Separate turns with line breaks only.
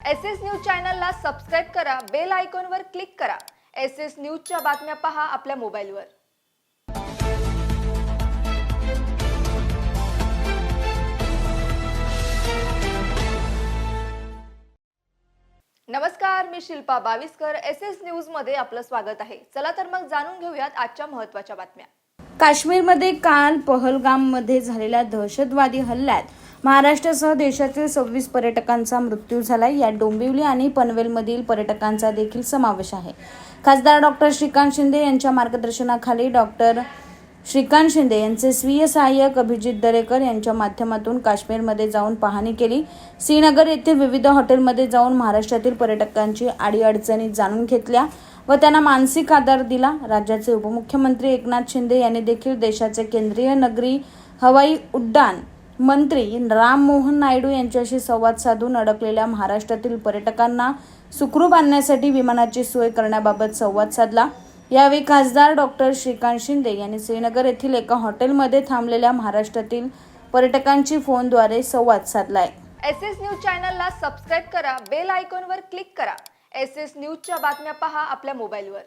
S S news चॅनलला subscribe करा bell आयकॉनवर क्लिक करा. एस एस न्यूजच्या बातम्या पहा आपल्या मोबाईलवर. नमस्कार मी शिल्पा बाविस्कर. एस एस न्यूजमध्ये आपलं स्वागत आहे. चला तर मग जाणून घेऊयात आजच्या महत्त्वाच्या बातम्या.
काश्मीरमध्ये काल पहलगाममध्ये झालेल्या दहशतवादी हल्ल्यात महाराष्ट्रासह देशातील सव्वीस पर्यटकांचा मृत्यू झाला यात डोंबिवली आणि पनवेलमधील पर्यटकांचा देखील समावेश आहे. खासदार डॉक्टर श्रीकांत शिंदे यांच्या मार्गदर्शनाखाली डॉक्टर श्रीकांत शिंदे यांचे स्वीय सहाय्यक अभिजित दरेकर यांच्या माध्यमातून काश्मीरमध्ये जाऊन पाहणी केली. श्रीनगर येथील विविध हॉटेलमध्ये जाऊन महाराष्ट्रातील पर्यटकांची अडीअडचणी जाणून घेतल्या व त्यांना मानसिक आधार दिला. राज्याचे उपमुख्यमंत्री एकनाथ शिंदे यांनी देखील देशाचे केंद्रीय नगरी हवाई उड्डाण मंत्री राम मोहन नायडू यांच्याशी संवाद साधून अडकलेल्या महाराष्ट्रातील पर्यटकांना सुखरूप आणण्यासाठी विमानाची सोय करण्याबाबत संवाद साधला. यावेळी खासदार डॉक्टर श्रीकांत शिंदे यांनी श्रीनगर येथील एका हॉटेलमध्ये थांबलेल्या महाराष्ट्रातील पर्यटकांची फोनद्वारे संवाद साधलाय.
एस एस न्यूज चॅनलला सबस्क्राईब करा बेल आयकॉनवर क्लिक करा. एस एस न्यूजच्या बातम्या पहा आपल्या मोबाईलवर.